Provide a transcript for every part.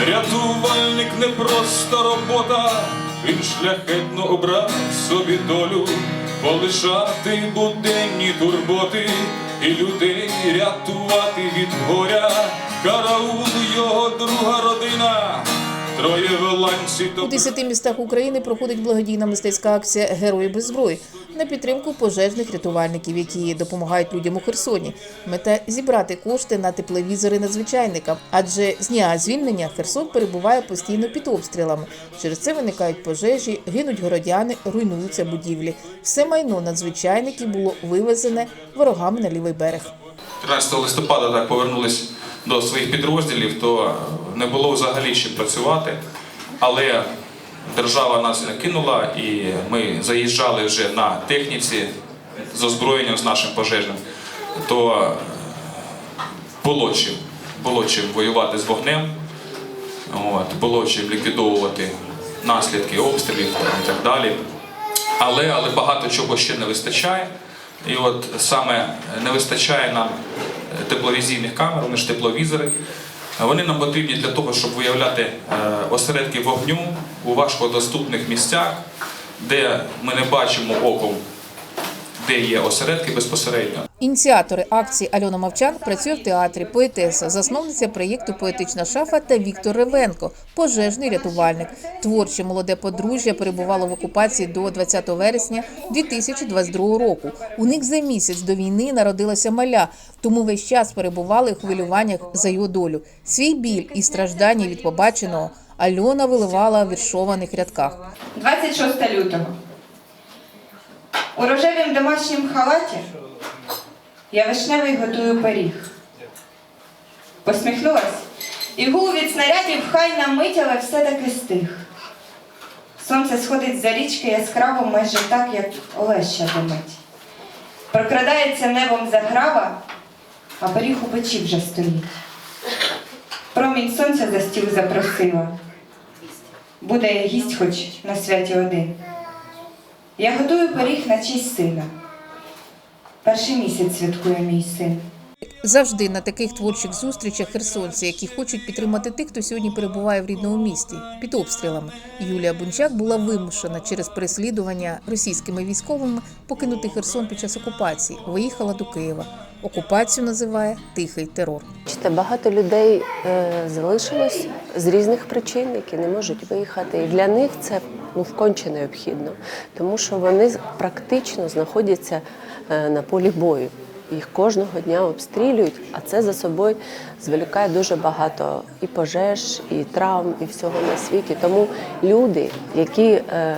Рятувальник не просто робота, він шляхетно обрав собі долю, полишати буденні турботи і людей рятувати від горя. Караул його друга родина, У десяти містах України проходить благодійна мистецька акція Герої без зброї на підтримку пожежних рятувальників, які допомагають людям у Херсоні. Мета зібрати кошти на тепловізори надзвичайникам, адже з дня звільнення Херсон перебуває постійно під обстрілами. Через це виникають пожежі, гинуть городяни, руйнуються будівлі. Все майно надзвичайників було вивезене ворогами на лівий берег. 13 листопада так повернулись до своїх підрозділів, то не було взагалі чим працювати. Але держава нас не кинула, і ми заїжджали вже на техніці з озброєнням з нашим пожежним. То було чим, було чим воювати з вогнем, от, було чим ліквідовувати наслідки обстрілів і так далі. Але, але багато чого ще не вистачає. І от саме не вистачає нам е, тепловізійних камер, вони ж тепловізори. Вони нам потрібні для того, щоб виявляти е, осередки вогню у важкодоступних місцях, де ми не бачимо оком, де є осередки безпосередньо. Ініціатори акції Альона Мовчан працює в театрі, поетеса, засновниця проєкту Поетична шафа та Віктор Ревенко, пожежний рятувальник. Творче молоде подружжя перебувало в окупації до 20 вересня 2022 року. У них за місяць до війни народилася маля, тому весь час перебували у хвилюваннях за його долю. Свій біль і страждання від побаченого Альона виливала в віршованих рядках. 26 лютого. У рожевім домашнім халаті я вишневий готую пиріг. Посміхнулась, і гул від снарядів хай на мить, але все-таки стих. Сонце сходить за річки яскраво майже так, як Олеща димить. Прокрадається небом заграва, а пиріг у печі вже стоїть. Промінь сонця за стіл запросила. Буде гість хоч на святі один. Я готую пиріг на честь сина. Перший місяць святкує мій син. Завжди на таких творчих зустрічах херсонці, які хочуть підтримати тих, хто сьогодні перебуває в рідному місті під обстрілами. Юлія Бунчак була вимушена через переслідування російськими військовими покинути Херсон під час окупації. Виїхала до Києва. Окупацію називає тихий терор. Бачите, багато людей е, залишилось з різних причин, які не можуть виїхати. І для них це ну, вконче необхідно, тому що вони практично знаходяться е, на полі бою. Їх кожного дня обстрілюють, а це за собою зволікає дуже багато і пожеж, і травм, і всього на світі. Тому люди, які е,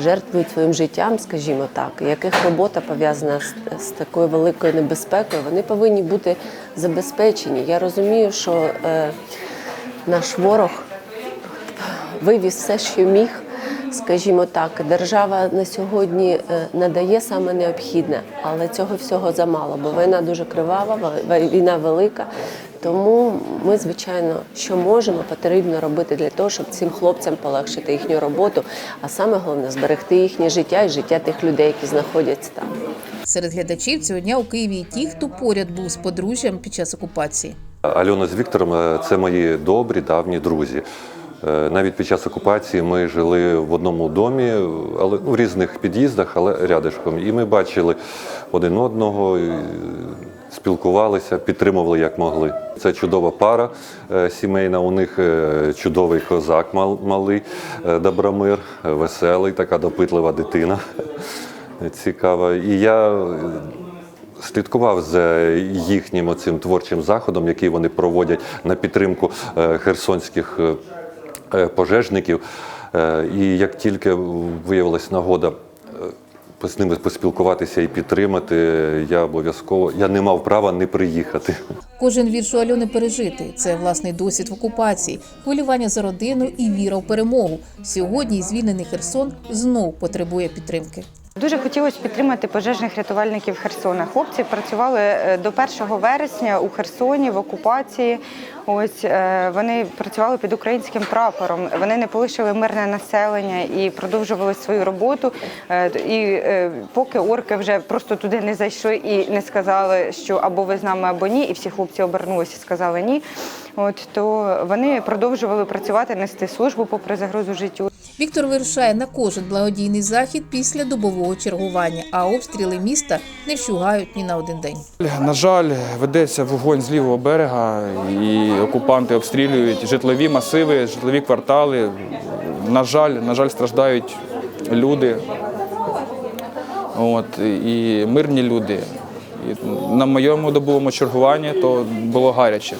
жертвують своїм життям, скажімо так, яких робота пов'язана з, з такою великою небезпекою, вони повинні бути забезпечені. Я розумію, що е, наш ворог вивіз все, що міг. Скажімо так, держава на сьогодні е, надає саме необхідне, але цього всього замало, бо війна дуже кривава, війна велика. Тому ми, звичайно, що можемо, потрібно робити для того, щоб цим хлопцям полегшити їхню роботу, а саме головне зберегти їхнє життя і життя тих людей, які знаходяться там. Серед глядачів цього дня у Києві і ті, хто поряд був з подружжям під час окупації. Альона з Віктором е, це мої добрі давні друзі. Е, Навіть під час окупації ми жили в одному домі, але ну, в різних під'їздах, але рядишком. І ми бачили один одного, спілкувалися, підтримували як могли. Це чудова пара е, сімейна. У них е, чудовий козак малий, е, Добромир, веселий, така допитлива дитина. Цікава. І я слідкував за їхнім оцим творчим заходом, який вони проводять на підтримку херсонських пожежників. І як тільки виявилась нагода з ними поспілкуватися і підтримати, я обов'язково я не мав права не приїхати. Кожен вірш у Альони пережити Це власний досвід в окупації, хвилювання за родину і віра в перемогу. Сьогодні звільнений Херсон знов потребує підтримки. Дуже хотілося підтримати пожежних рятувальників Херсона. Хлопці працювали е, до 1 вересня у Херсоні в окупації. Ось е, вони працювали під українським прапором. Вони не полишили мирне населення і продовжували свою роботу. Е, І поки орки вже просто туди не зайшли і не сказали, що або ви з нами, або ні, і всі хлопці обернулися і сказали ні. От то вони продовжували працювати, нести службу попри загрозу життю. Віктор вирушає на кожен благодійний захід після добового чергування, а обстріли міста не вщугають ні на один день. На жаль, ведеться вогонь з лівого берега, і окупанти обстрілюють житлові масиви, житлові квартали. На жаль, на жаль, страждають люди. От, і мирні люди. І на моєму добовому чергуванні то було гаряче.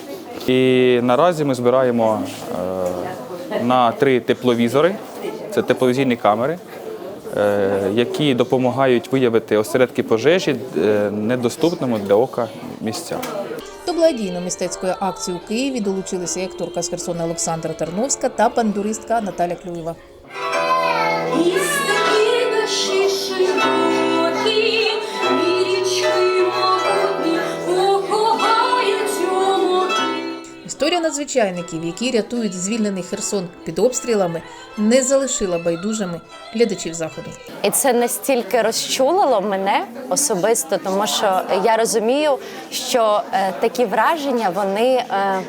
І наразі ми збираємо е, на три тепловізори, це тепловізійні камери, е, які допомагають виявити осередки пожежі е, недоступному для ока місця. До благодійно-мистецької акції у Києві долучилися акторка з Херсона Олександра Терновська та бандуристка Наталя Клюєва. Надзвичайників, які рятують звільнений Херсон під обстрілами, не залишила байдужими глядачів заходу. І це настільки розчулило мене особисто, тому що я розумію, що е, такі враження вони. Е,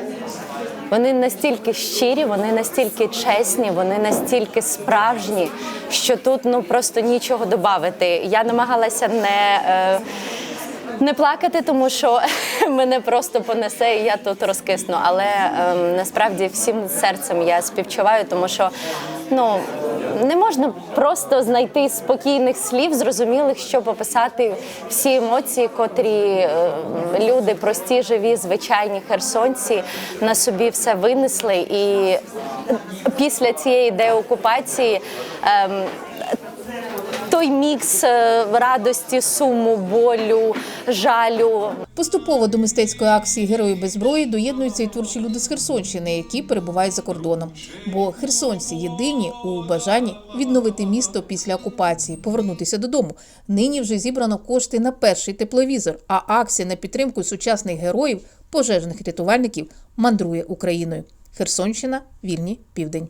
вони настільки щирі, вони настільки чесні, вони настільки справжні, що тут ну просто нічого додати. Я намагалася не, е, не плакати, тому що мене просто понесе, і я тут розкисну. Але е, насправді всім серцем я співчуваю, тому що ну не можна просто знайти спокійних слів, зрозумілих, щоб описати всі емоції, котрі е, люди, прості, живі, звичайні херсонці на собі все винесли. І після цієї деокупації. ем, той мікс е, радості, суму, болю, жалю, Поступово до мистецької акції Герої без зброї доєднуються і творчі люди з Херсонщини, які перебувають за кордоном. Бо херсонці єдині у бажанні відновити місто після окупації, повернутися додому. Нині вже зібрано кошти на перший тепловізор, а акція на підтримку сучасних героїв, пожежних рятувальників мандрує Україною. Херсонщина, вільні південь.